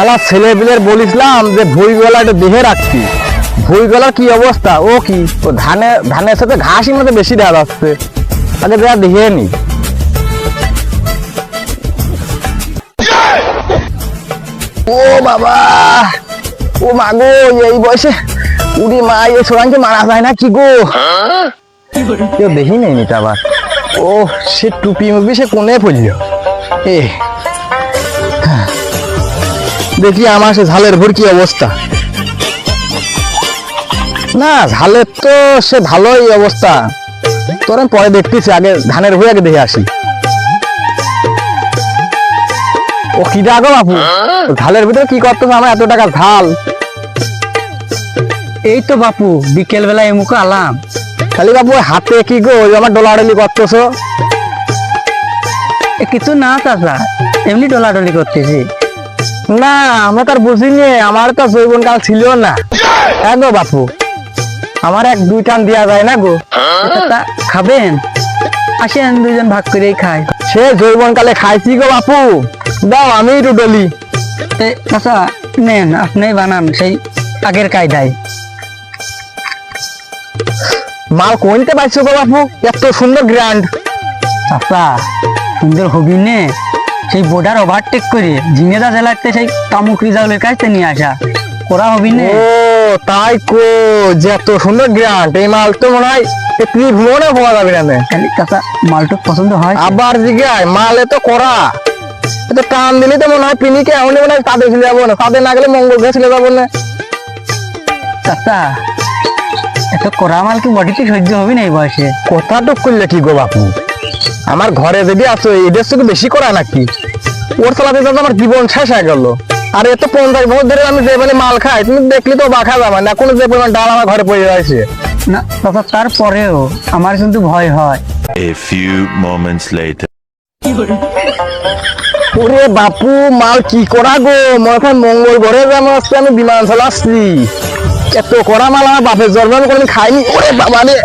শালা ছেলে পিলের বলিসলাম যে ভুই গলা একটু দেখে রাখছি। ভুই গলার কি অবস্থা? ও কি? ও ধানে, ধানের সাথে ঘাসই মধ্যে বেশি দেওয়া যাচ্ছে আগে দেওয়া দেখে নি। ও বাবা! ও মা গো, এই বয়সে উড়ি মা, এই সোরাংকে মারা যায় না কি গো? কেউ দেখি নেই এটা আবার। ও, সে টুপি মুপি সে কোনে পড়ল? এ দেখি আমার সে ঝালের ভোর কি অবস্থা? না ঝালের তো সে ভালোই অবস্থা। তোর আমি পরে দেখতেছি আগে ধানের ভুই আগে দেখে আসি। ও কি ডাকো বাপু? ঝালের ভিতরে কি করতেছে? আমার এত টাকা ঝাল। এই তো বাপু বিকেল বেলা এমুকে আলাম। খালি বাপু হাতে কি গো ওই আমার ডলাডলি করতেছো? এ কিছু না চাচা। এমনি ডলাডলি করতেছি। না, আমরা তার বুঝিনি, আমার তো জৈবন কাল ছিল না। হ্যাঁ গো বাপু, আমার এক দুই টান দেওয়া যায় না গো। খাবেন? আসেন দুজন ভাগ করেই খাই। সে জৈবন কালে খাইছি গো বাপু। দাও, আমি একটু ডলি। চাচা নেন, আপনি বানান, সেই আগের কায়দায়। মাল কোনতে পাইছো গো বাপু? এত সুন্দর গ্র্যান্ড। চাচা সুন্দর হবি নে সেই বোর্ডার ওভারটেক করে ঝিঙেদা জেলাতে সেই তামুক রিজাউলের কাছে নিয়ে আসা। করা হবি নে। ও তাই কো যে এত সুন্দর গ্র্যান্ড এই মাল তো মনে হয় এ পৃথিবীর ভ্রমণে পাওয়া যাবে না। খালি চাচা মালটুক পছন্দ হয়। আবার জিগায় মালে তো করা। এ তো টান দিলে তো মনে হয় পিনিকে এমনি মনে হয় কাঁদে ছিল যাব না কাঁদে না গেলে মঙ্গল গ্রহে ছিল যাব না। চাচা এত করা মাল কি বডিতে সহ্য হবে না এই বয়সে? কথাটুক করলে কি গো বাপু? আমার ঘরে যদি আছো এদের থেকে বেশি করা নাকি? ওর চালাতে চালাতে আমার জীবন শেষ হয়ে গেল। আর এত পঞ্চাশ বছর ধরে আমি যে মানে মাল খাই তুমি দেখলে তো বাখা যাবে না কোনো যে পরিমাণ ডাল আমার ঘরে পড়ে রয়েছে। না চাচা তারপরেও আমার কিন্তু ভয় হয়. ওরে বাপু মাল কি করা গো? মনে হয় মঙ্গল ঘরে যেমন আসছে আমি বিমান চালাচ্ছি। এত করা মাল আমার বাপের জন্ম আমি কোনোদিন খাইনি। ওরে বাবা রে!